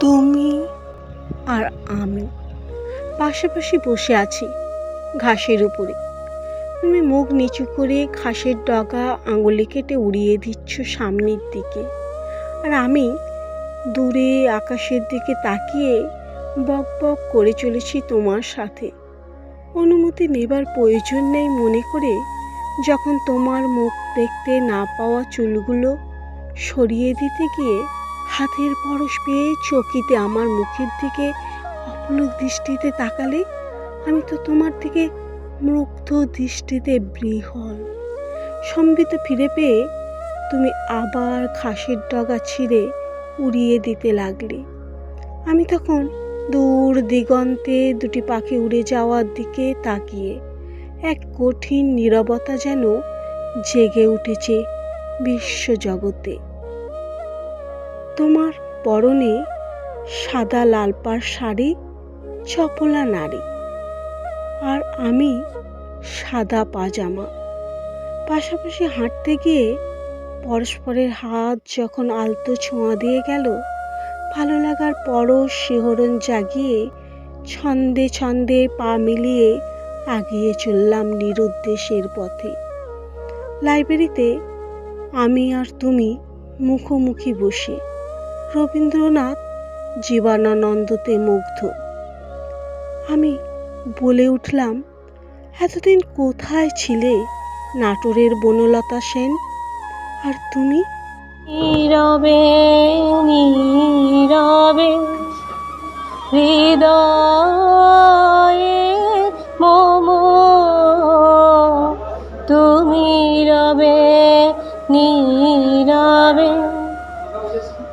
তুমি? আর আমি পাশাপাশি বসে আছি ঘাসের উপরে। তুমি মুখ নিচু করে ঘাসের ডগা আঙুলে কেটে উড়িয়ে দিচ্ছ সামনের দিকে। আর আমি দূরে আকাশের দিকে তাকিয়ে বক বক করে চলেছি তোমার সাথে। অনুমতি নেবার প্রয়োজন নেই মনে করে যখন তোমার মুখ দেখতে না পাওয়া চুলগুলো সরিয়ে দিতে গিয়ে হাতের পরশ পেয়ে চকিতে আমার মুখের দিকে অপলক দৃষ্টিতে তাকালে আমি তো তোমার দিকে মুগ্ধ দৃষ্টিতে বৃহল। সম্বিত ফিরে পেয়ে তুমি আবার ঘাসের ডগা ছিঁড়ে উড়িয়ে দিতে লাগলে। আমি তখন দূর দিগন্তে দুটি পাখি উড়ে যাওয়ার দিকে তাকিয়ে, এক কঠিন নীরবতা যেন জেগে উঠেছে বিশ্বজগতে। তোমার পরনে সাদা লাল পাড় শাড়ি, চপলা নারী। আর আমি সাদা পাজামা। পাশাপাশি হাঁটতে গিয়ে পরস্পরের হাত যখন আলতো ছোঁয়া দিয়ে গেল, ভালো লাগার পরও শিহরণ জাগিয়ে ছন্দে ছন্দে পা মিলিয়ে আগিয়ে চললাম নিরুদ্দেশের পথে। লাইব্রেরিতে আমি আর তুমি মুখোমুখি বসে। রবীন্দ্রনাথ জীবনানন্দতে মুগ্ধ। আমি বলে উঠলাম, এতদিন কোথায় ছিলে নাটোরের বনলতা সেন? আর তুমি? নীরবে নীরবে হৃদয়ে মম, তুমি রবে, নীরবে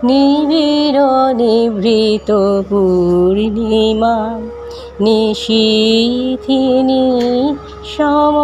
নিবিড় নিভৃত পূর্ণিমা নিশীথিনী সম